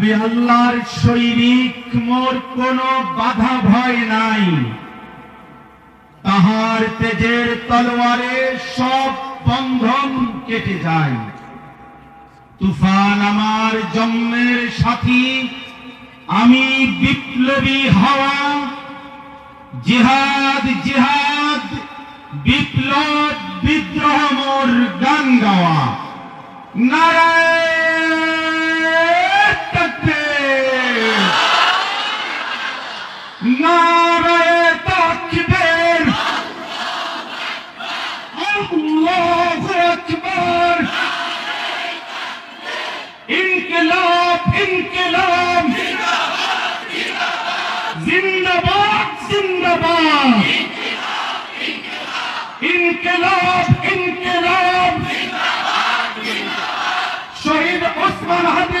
নবী আল্লাহর শৈরিক মোর কোনো বাধা ভয় নাই। তাহার তেজের তলোয়ারে সব বন্ধন কেটে যায়। তুফান আমার জন্মের সাথী, আমি বিপ্লবী হওয়া। জিহাদ জিহাদ, বিপ্লব, বিদ্রোহ মোর গান গাওয়া। নারায়ণ নারায় তাকবীর। আল্লাহু আকবার। ইনকিলাব ইনকিলাব। জিন্দাবাদ জিন্দাবাদ। ইনকিলাব ইনকিলাব। শহীদ ওসমান হাদি